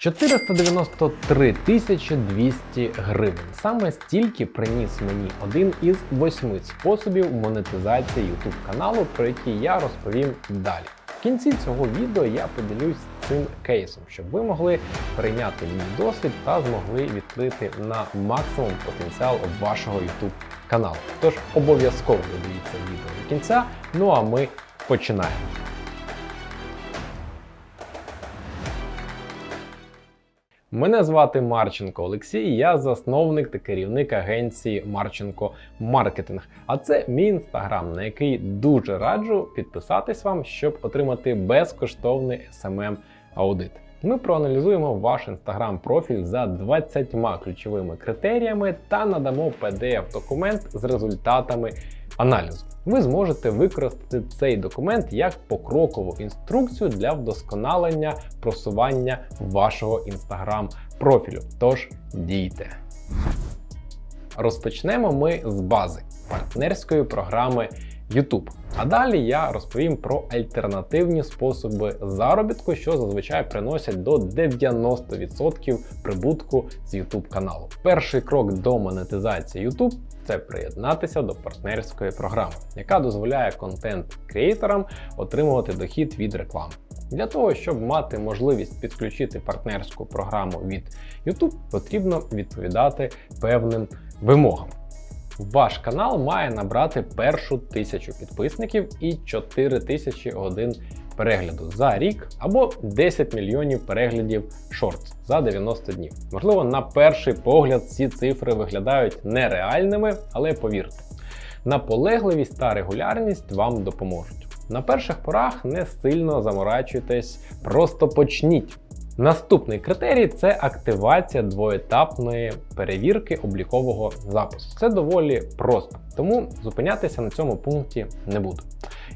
493 тисячі 200 гривень. Саме стільки приніс мені один із восьми способів монетизації YouTube каналу, про який я розповім далі. В кінці цього відео я поділюсь цим кейсом, щоб ви могли прийняти мій досвід та змогли відкрити на максимум потенціал вашого YouTube каналу. Тож обов'язково дивіться відео до кінця. Ну а ми починаємо. Мене звати Марченко Олексій, я засновник та керівник агенції Марченко Маркетинг. А це мій інстаграм, на який дуже раджу підписатись вам, щоб отримати безкоштовний smm аудит. Ми проаналізуємо ваш інстаграм-профіль за 20 ключовими критеріями та надамо PDF-документ з результатами аналізу. Ви зможете використати цей документ як покрокову інструкцію для вдосконалення просування вашого інстаграм-профілю. Тож дійте. Розпочнемо ми з бази партнерської програми YouTube. А далі я розповім про альтернативні способи заробітку, що зазвичай приносять до 90% прибутку з YouTube каналу. Перший крок до монетизації YouTube це приєднатися до партнерської програми, яка дозволяє контент-креаторам отримувати дохід від реклами. Для того, щоб мати можливість підключити партнерську програму від YouTube, потрібно відповідати певним вимогам. Ваш канал має набрати першу тисячу підписників і 4 тисячі годин перегляду за рік або 10 мільйонів переглядів шортс за 90 днів. Можливо, на перший погляд ці цифри виглядають нереальними, але повірте, наполегливість та регулярність вам допоможуть. На перших порах не сильно заморачуйтесь, просто почніть. Наступний критерій це активація двоетапної перевірки облікового запису. Це доволі просто, тому зупинятися на цьому пункті не буду.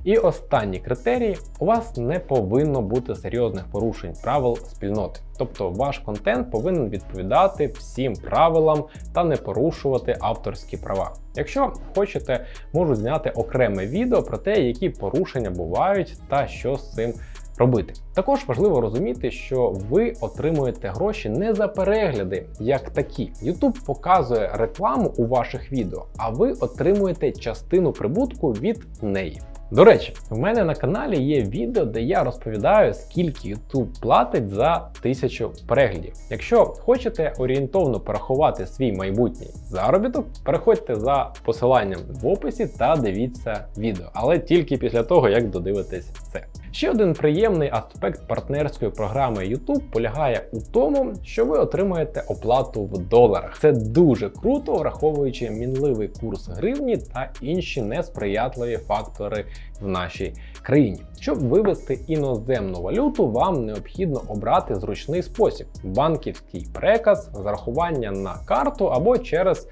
І останній критерій: у вас не повинно бути серйозних порушень правил спільноти. Тобто ваш контент повинен відповідати всім правилам та не порушувати авторські права. Якщо хочете, можу зняти окреме відео про те, які порушення бувають та що з цим робити. Також важливо розуміти, що ви отримуєте гроші не за перегляди, як такі. YouTube показує рекламу у ваших відео, а ви отримуєте частину прибутку від неї. До речі, в мене на каналі є відео, де я розповідаю, скільки YouTube платить за тисячу переглядів. Якщо хочете орієнтовно порахувати свій майбутній заробіток, переходьте за посиланням в описі та дивіться відео, але тільки після того, як додивитесь це. Ще один приємний аспект партнерської програми YouTube полягає у тому, що ви отримуєте оплату в доларах. Це дуже круто, враховуючи мінливий курс гривні та інші несприятливі фактори в нашій країні. Щоб вивести іноземну валюту, вам необхідно обрати зручний спосіб: банківський переказ, зарахування на карту або через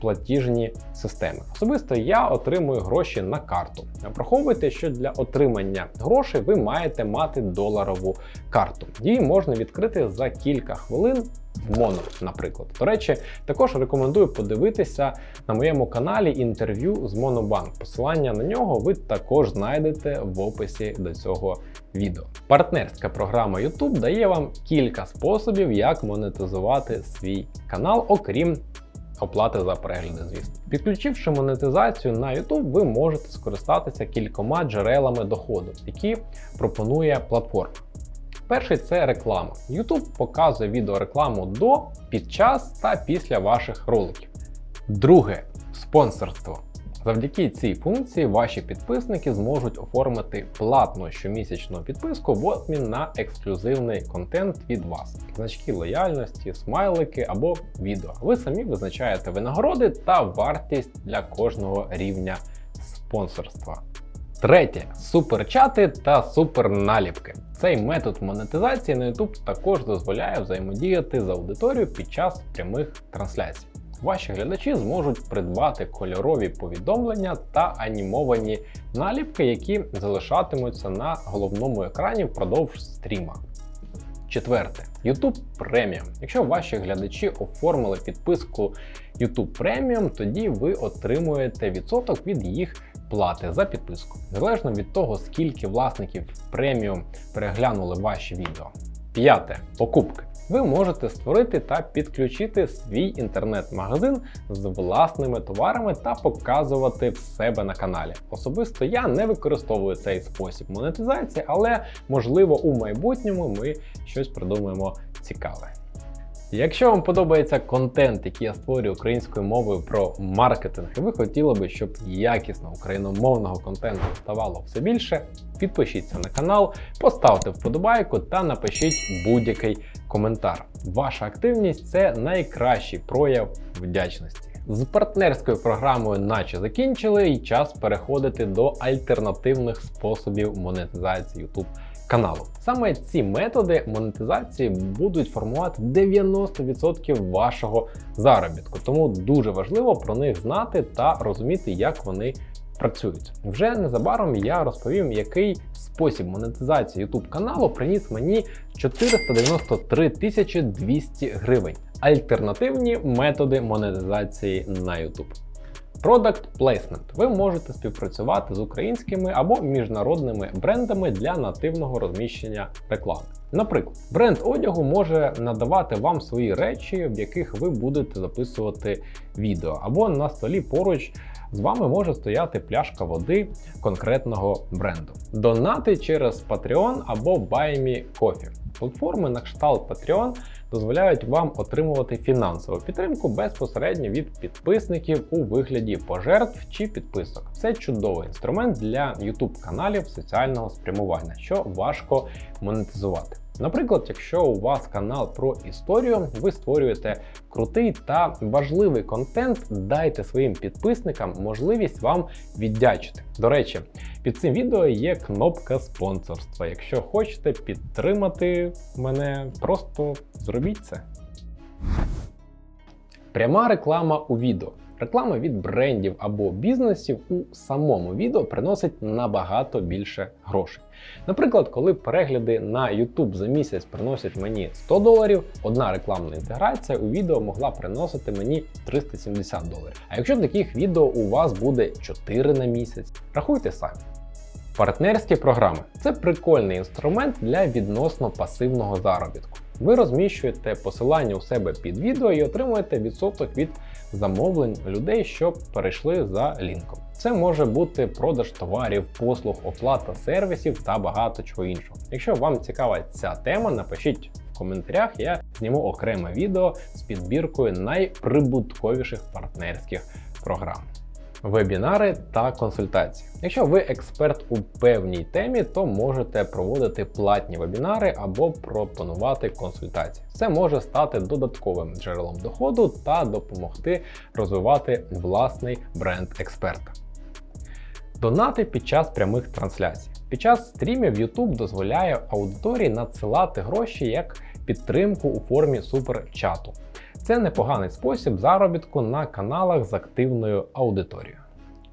платіжні системи. Особисто я отримую гроші на карту. Враховуйте, що для отримання грошей ви маєте мати доларову карту. Її можна відкрити за кілька хвилин. В Моно, наприклад. До речі, також рекомендую подивитися на моєму каналі інтерв'ю з Монобанк. Посилання на нього ви також знайдете в описі до цього відео. Партнерська програма YouTube дає вам кілька способів, як монетизувати свій канал, окрім оплати за перегляди, звісно. Підключивши монетизацію на YouTube, ви можете скористатися кількома джерелами доходу, які пропонує платформа. Перший це реклама. YouTube показує відеорекламу до, під час та після ваших роликів. Друге спонсорство. Завдяки цій функції ваші підписники зможуть оформити платну щомісячну підписку в обмін на ексклюзивний контент від вас, значки лояльності, смайлики або відео. Ви самі визначаєте винагороди та вартість для кожного рівня спонсорства. Третє суперчати та суперналіпки. Цей метод монетизації на YouTube також дозволяє взаємодіяти з аудиторією під час прямих трансляцій. Ваші глядачі зможуть придбати кольорові повідомлення та анімовані наліпки, які залишатимуться на головному екрані впродовж стріма. Четверте, YouTube Premium. Якщо ваші глядачі оформили підписку YouTube Premium, тоді ви отримуєте відсоток від їх плати за підписку, залежно від того, скільки власників преміум переглянули ваші відео. П'яте покупки. Ви можете створити та підключити свій інтернет-магазин з власними товарами та показувати в себе на каналі. Особисто я не використовую цей спосіб монетизації, але можливо у майбутньому ми щось придумаємо цікаве. Якщо вам подобається контент, який я створюю українською мовою про маркетинг, і ви хотіли би, щоб якісно україномовного контенту ставало все більше, підпишіться на канал, поставте вподобайку та напишіть будь-який коментар. Ваша активність це найкращий прояв вдячності. З партнерською програмою, наче закінчили, і час переходити до альтернативних способів монетизації YouTube каналу. Саме ці методи монетизації будуть формувати 90% вашого заробітку, тому дуже важливо про них знати та розуміти, як вони працюють. Вже незабаром я розповім, який спосіб монетизації YouTube каналу приніс мені 493 тисячі 200 гривень. Альтернативні методи монетизації на YouTube. Product Placement. Ви можете співпрацювати з українськими або міжнародними брендами для нативного розміщення реклами. Наприклад, бренд одягу може надавати вам свої речі, в яких ви будете записувати відео, або на столі поруч з вами може стояти пляшка води конкретного бренду. Донати через Patreon або BuyMeCoffee. Платформи на кшталт Patreon дозволяють вам отримувати фінансову підтримку безпосередньо від підписників у вигляді пожертв чи підписок. Це чудовий інструмент для YouTube каналів соціального спрямування, що важко монетизувати. Наприклад, якщо у вас канал про історію, ви створюєте крутий та важливий контент, дайте своїм підписникам можливість вам віддячити. До речі, під цим відео є кнопка спонсорства. Якщо хочете підтримати мене, просто зробіть це. Пряма реклама у відео. Реклама від брендів або бізнесів у самому відео приносить набагато більше грошей. Наприклад, коли перегляди на YouTube за місяць приносять мені 100 доларів, одна рекламна інтеграція у відео могла приносити мені 370 доларів. А якщо таких відео у вас буде 4 на місяць, рахуйте самі. Партнерські програми це прикольний інструмент для відносно пасивного заробітку. Ви розміщуєте посилання у себе під відео і отримуєте відсоток від замовлень людей, що перейшли за лінком. Це може бути продаж товарів, послуг, оплата сервісів та багато чого іншого. Якщо вам цікава ця тема, напишіть в коментарях, я зніму окреме відео з підбіркою найприбутковіших партнерських програм. Вебінари та консультації. Якщо ви експерт у певній темі, то можете проводити платні вебінари або пропонувати консультації. Це може стати додатковим джерелом доходу та допомогти розвивати власний бренд експерта. Донати під час прямих трансляцій. Під час стрімів YouTube дозволяє аудиторії надсилати гроші як підтримку у формі суперчату. Це непоганий спосіб заробітку на каналах з активною аудиторією.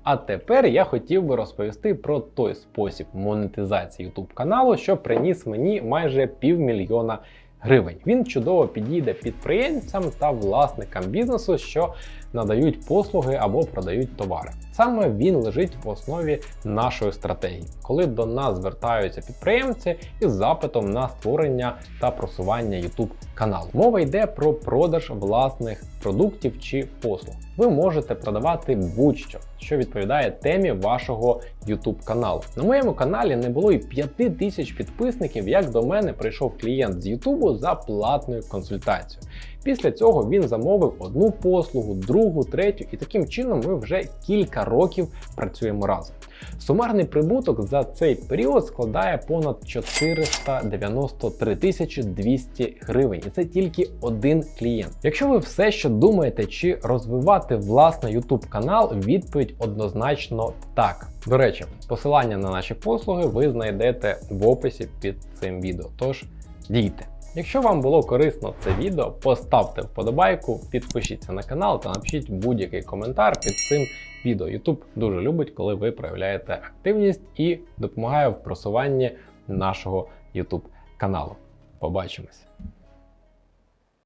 А тепер я хотів би розповісти про той спосіб монетизації YouTube каналу, що приніс мені майже півмільйона гривень. Він чудово підійде підприємцям та власникам бізнесу, що надають послуги або продають товари. Саме він лежить в основі нашої стратегії, коли до нас звертаються підприємці із запитом на створення та просування YouTube каналу. Мова йде про продаж власних продуктів чи послуг. Ви можете продавати будь-що, що відповідає темі вашого YouTube каналу. На моєму каналі не було і 5 тисяч підписників, як до мене прийшов клієнт з YouTube за платною консультацією. Після цього він замовив одну послугу, другу, третю, і таким чином ми вже кілька років працюємо разом. Сумарний прибуток за цей період складає понад 493 тисячі 200 гривень, і це тільки один клієнт. Якщо ви все ще думаєте, чи розвивати власний YouTube канал, відповідь однозначно так. До речі, посилання на наші послуги ви знайдете в описі під цим відео. Тож дійте. Якщо вам було корисно це відео, поставте вподобайку, підпишіться на канал та напишіть будь-який коментар під цим відео. YouTube дуже любить, коли ви проявляєте активність і допомагає в просуванні нашого YouTube каналу. Побачимось!